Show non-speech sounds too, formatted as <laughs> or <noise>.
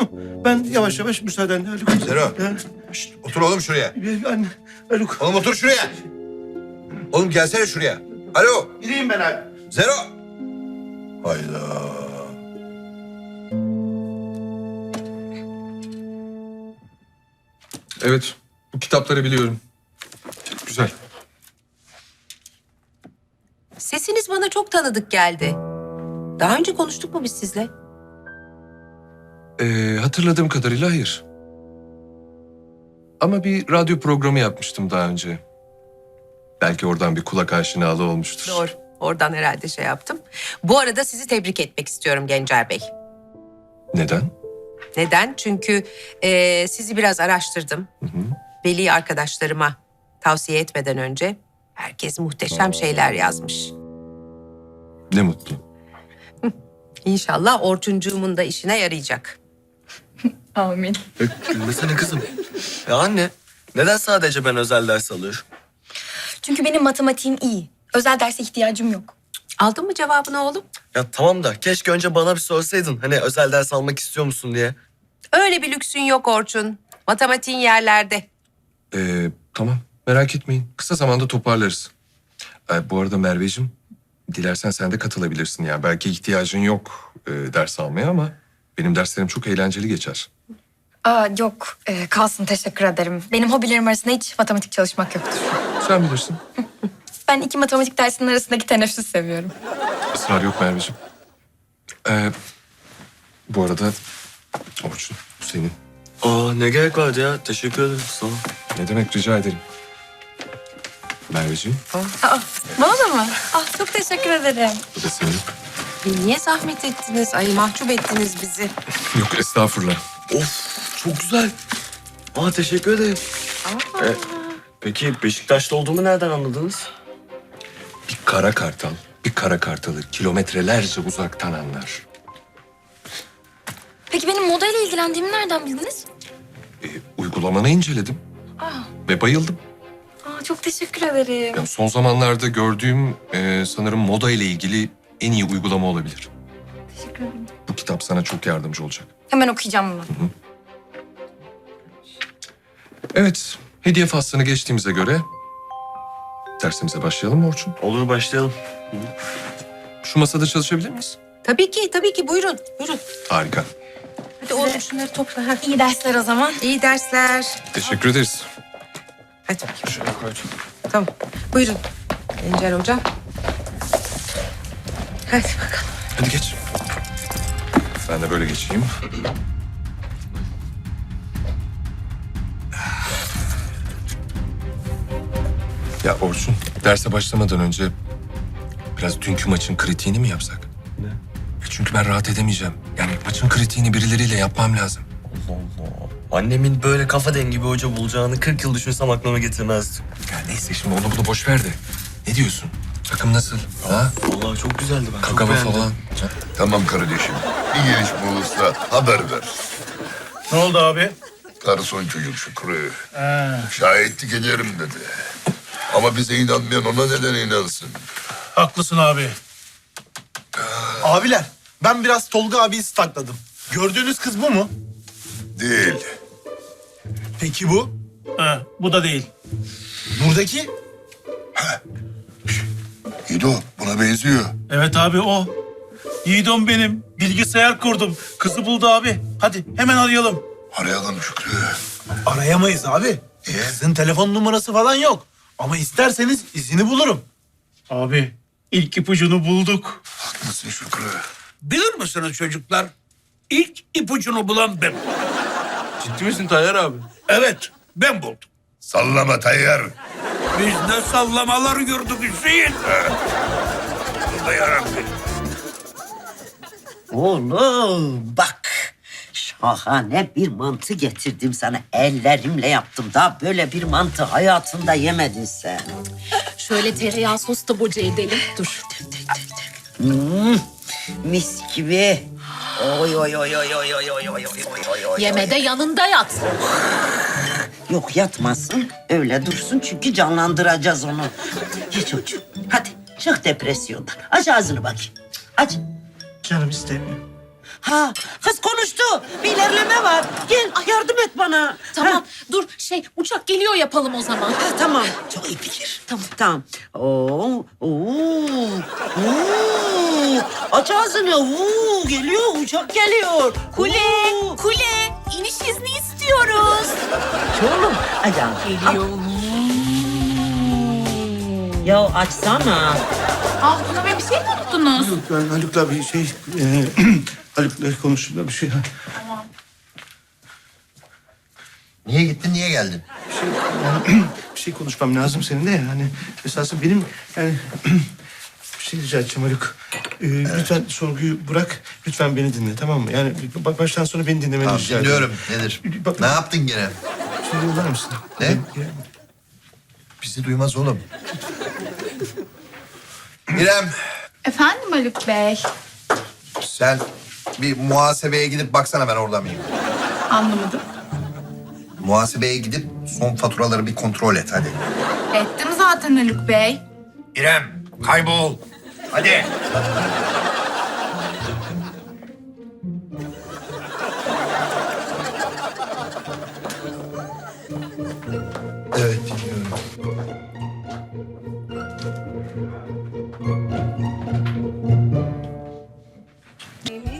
tamam? Ben yavaş yavaş müsaadenle Haluk. Zero. Şşt, otur oğlum şuraya. Anne, Haluk. Oğlum otur şuraya. Oğlum gelsene şuraya. Alo. Gideyim ben abi. Zero. Hayda. Evet, bu kitapları biliyorum. Güzel. Sesiniz bana çok tanıdık geldi. Daha önce konuştuk mu biz sizle? Ee, hatırladığım kadarıyla hayır. Ama bir radyo programı yapmıştım daha önce. Belki oradan bir kulak aşinalığı olmuştur. Doğru. Oradan herhalde şey yaptım. Bu arada sizi tebrik etmek istiyorum Gencer Bey. Neden? Neden? Çünkü eee, sizi biraz araştırdım. Veli arkadaşlarıma tavsiye etmeden önce herkes muhteşem şeyler yazmış. Ne mutlu. <laughs> İnşallah Orçuncuğumun da işine yarayacak. Amin. Gülmesene kızım. Ya anne, neden sadece ben özel ders alıyorum? Çünkü benim matematiğim iyi. Özel derse ihtiyacım yok. Aldın mı cevabını oğlum? Ya tamam da keşke önce bana bir sorsaydın. Hani özel ders almak istiyor musun diye. Öyle bir lüksün yok Orçun. Matematiğin yerlerde. Ee, tamam, merak etmeyin. Kısa zamanda toparlarız. Ee, bu arada Merveciğim, dilersen sen de katılabilirsin. Yani belki ihtiyacın yok e, ders almaya ama benim derslerim çok eğlenceli geçer. Aa yok Ee, kalsın teşekkür ederim. Benim hobilerim arasında hiç matematik çalışmak yoktur. Sen bilirsin. <laughs> Ben iki matematik dersinin arasındaki teneffüs seviyorum. Israr yok Merveciğim. Ee, bu arada Orçun, bu senin. Aa ne gerek vardı ya. Teşekkür ederim. Sağ ol. Ne demek rica ederim. Merveciğim, Aa bana da mı? Ah çok teşekkür ederim. bu da senin. E, Niye zahmet ettiniz? Ay mahcup ettiniz bizi. Yok estağfurullah. Of çok güzel. Aa teşekkür ederim. Aa. E, peki Beşiktaş'ta olduğumu nereden anladınız? Bir kara kartal, bir kara kartalı kilometrelerce uzaktan anlar. Peki benim moda ile ilgilendiğimi nereden bildiniz? Ee, uygulamanı inceledim Aa, ve bayıldım. aa çok teşekkür ederim. Yani son zamanlarda gördüğüm e, sanırım moda ile ilgili en iyi uygulama olabilir. Teşekkür ederim. Bu kitap sana çok yardımcı olacak. Hemen okuyacağım bunu. Evet, hediye faslını geçtiğimize göre dersimize başlayalım mı Orçun? Olur başlayalım. Şu masada çalışabilir miyiz? Tabii ki, tabii ki. Buyurun, buyurun. Harika. Hadi oğlum şunları topla. Ha. İyi dersler o zaman. İyi dersler. Teşekkür ederiz. Hadi bakayım. Şöyle Tamam. Buyurun. Gencer hocam. Hadi bakalım. Hadi geç. Ben de böyle geçeyim. Ya Orçun, derse başlamadan önce biraz dünkü maçın kritiğini mi yapsak? Ne? E Çünkü ben rahat edemeyeceğim. Yani maçın kritiğini birileriyle yapmam lazım. Allah Allah. Annemin böyle kafa dengi bir hoca bulacağını 40 yıl düşünsem aklıma getirmezdim. Ya neyse şimdi onu bunu boş ver de. Ne diyorsun? Takım nasıl? Ha? Vallahi çok güzeldi ben çok beğendim. falan. Tamam kardeşim. Bir gelişme olursa haber ver. Ne oldu abi? Garson çocuk Şükrü. Şahitlik ederim dedi. Ama bize inanmayan ona neden inansın? Haklısın abi. Abiler, ben biraz Tolga abiyi stakladım. Gördüğünüz kız bu mu? Değil. Peki bu? Ha, bu da değil. Buradaki? İdo buna benziyor. Evet abi o. Yiğidom benim. Bilgisayar kurdum. Kızı buldu abi. Hadi hemen arayalım. Arayalım Şükrü. Arayamayız abi. Kızın telefon numarası falan yok. Ama isterseniz izini bulurum. Abi ilk ipucunu bulduk. Haklısın Şükrü. Bilir misiniz çocuklar? İlk ipucunu bulan ben. Ciddi misin Tayyar abi? Evet, ben buldum. Sallama Tayyar. Biz ne sallamalar gördük Hüseyin. <laughs> Yarabbim. Oğlum bak. Şahane bir mantı getirdim sana. Ellerimle yaptım. Daha böyle bir mantı hayatında yemedin sen. Şöyle tereyağı sos da boca edelim. Dur. Hmm, mis gibi. Oy oy oy oy oy oy oy oy oy oy oy. Yeme de yanında yat. Yok yatmasın. Öyle dursun çünkü canlandıracağız onu. Ye çocuğum. Çık depresyondan. Aç ağzını bakayım. Aç. Canım istemiyor. Ha, kız konuştu. Bir ilerleme var. Gel yardım et bana. Tamam Ha, dur şey uçak geliyor yapalım o zaman. ha, tamam. Çok iyi fikir. Tamam. Tamam. Oo, oo, oo. Aç ağzını. Oo, geliyor, uçak geliyor. Kule, Oo. kule. iniş izni istiyoruz. Oğlum, ayağım. Geliyor. Ya açsana. Ah buna bir şey mi unuttunuz? Yok ben Haluk'la bir şey... E, <clears throat> Haluk'la konuştum da bir şey... Niye gittin, niye geldin? Bir şey, yani, <clears throat> bir şey konuşmam lazım seninle yani. Esasında benim yani... <clears throat> bir şey rica edeceğim Haluk. Ee, Lütfen sorguyu bırak. Lütfen beni dinle tamam mı? Yani ba- baştan sona beni dinlemeni Tamam, rica ediyorum. dinliyorum. Nedir? Bak- Ne yaptın gene? Şey yollar mısın? Ne? Bizi duymaz oğlum. İrem, Efendim Haluk Bey? sen bir muhasebeye gidip baksana ben orada mıyım? Anlamadım. Muhasebeye gidip son faturaları bir kontrol et hadi. Ettim zaten Haluk Bey. İrem, kaybol. Hadi.